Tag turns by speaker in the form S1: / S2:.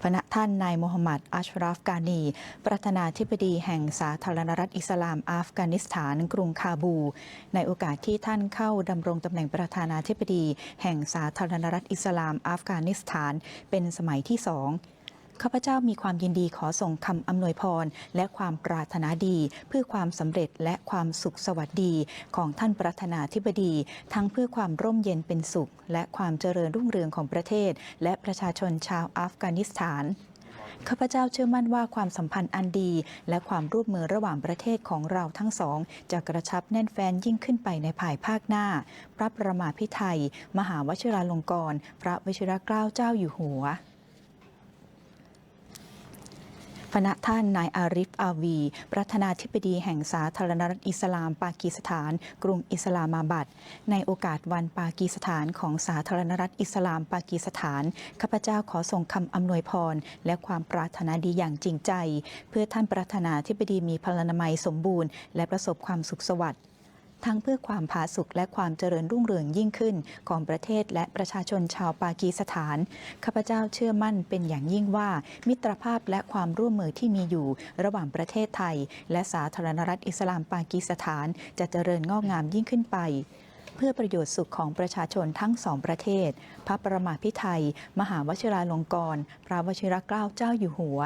S1: พระท่านนายโมฮัมหมัดอัชราฟกานี ประธานาธิบดีแห่งสาธารณรัฐอิสลามอัฟกานิสถาน กรุงคาบู ในโอกาสที่ท่านเข้าดำรงตำแหน่งประธานาธิบดี แห่งสาธารณรัฐอิสลามอัฟกานิสถาน เป็นสมัยที่สอง ข้าพเจ้ามีความยินดีขอส่งคำอำนวยพร และความปรารถนาดี เพื่อความสำเร็จและความสุขสวัสดีของท่านประธานาธิบดี ทั้งเพื่อความร่มเย็นเป็นสุข และความเจริญรุ่งเรืองของประเทศ และประชาชนชาวอัฟกานิสถานข้าพเจ้าเชื่อมั่นว่าความสัมพันธ์อันดี และความร่วมมือระหว่างประเทศของเราทั้งสอง จะกระชับแน่นแฟนยิ่งขึ้นไปในภายภาคหน้า พระประมาพิไทย มหาวชิราลงกรณ์พระวชิรเกล้าเจ้าอยู่หัว พระท่านนายอาริฟอาวี ประธานาธิบดีแห่งสาธารณรัฐอิสลาม ปากีสถาน กรุงอิสลามาบัด ในโอกาสวันปากีสถานของสาธารณรัฐอิสลาม ปากีสถาน ข้าพเจ้าขอส่งคำอำนวยพร และความปรารถนาดีอย่างจริงใจ เพื่อท่านประธานาธิบดีมีพลานามัยสมบูรณ์ และประสบความสุขสวัสดิ์ ทั้งเพื่อความผาสุกและความเจริญรุ่งเรืองยิ่งขึ้นของประเทศและประชาชนชาวปากีสถาน ข้าพเจ้าเชื่อมั่นเป็นอย่างยิ่งว่า มิตรภาพและความร่วมมือที่มีอยู่ ระหว่างประเทศไทย และสาธารณรัฐอิสลามปากีสถาน จะเจริญงอกงามยิ่งขึ้นไปเพื่อประโยชน์สุขของประชาชนทั้งสองประเทศ พระประมาพิไทย มหาวชิราลงกรณ์พระวชิรเกล้าเจ้าอยู่หัว